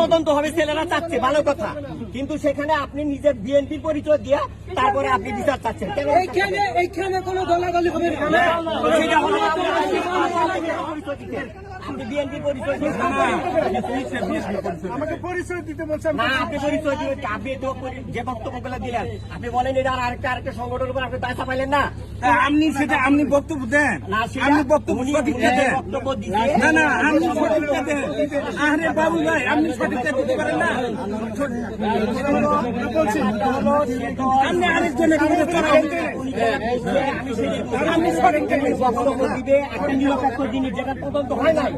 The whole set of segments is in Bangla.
তদন্ত হবে ছেলেরা চাচ্ছে ভালো কথা। কিন্তু সেখানে আপনি নিজের বিএনপি পরিচয় দিয়া তারপরে আপনি বিচার চাচ্ছেন। এইখানে এইখানে কোনো দলাদলি হবে না। আমাকে পরিচয় দিতে বলছেন আপনি পরিচয় দিবেন আপনি যে বক্তব্যগুলো দিলেন আপনি বলেন এটা আর আরেকটা আরেকটা সংগঠনের উপর আপনি দায়িত্ব পাইলেন না আপনি সেটা আপনি বক্তব্য দেন আপনি বক্তব্য সঠিকটা দেন না না আপনি সঠিকটা দেন আরে বাবু ভাই আপনি সঠিকটা দিতে পারেন না আপনি আরেকজনের বিরুদ্ধে আপনি সঠিকটা নিরপেক্ষ যেটা তদন্ত হয় নাই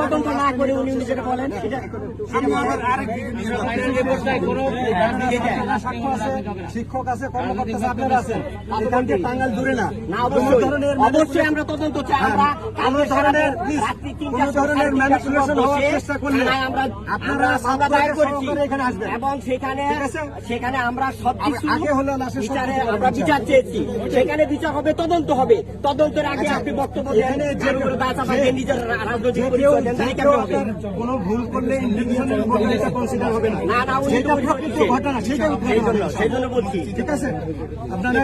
তদন্ত না করে উনি যেটা বলেন সেটা শিক্ষক আছে কর্মকর্তা আপনারা আছেন। এখান থেকে টাঙ্গাল দূরে না। না অবশ্যই। অবশ্যই আমরা তদন্ত চাই আমরা কোনো ধরনের রাত্রি কোনো তিনটার সময় ধরনের ম্যানিপুলেশন হওয়ার চেষ্টা করলে আপনারা আমরা মামলা দায়ের করেছি। সহকারে এখানে আসবেন। এবং সেখানে সেখানে আমরা সব কিছু আগে হলো লাশের আমরা বিচার চেয়েছি। সেখানে বিচার হবে তদন্ত হবে। তদন্তের আগে আচ্ছা, আপনি বক্তব্য দেন। নিজের রাজনৈতিক কেন ভুল করলে ইন্ডিভিজুয়াল বলে এটা কনসিডার হবে না। না। ঘটনা সেটা সেই জন্য সেই জন্য বলছি। ঠিক আছে? আপনারা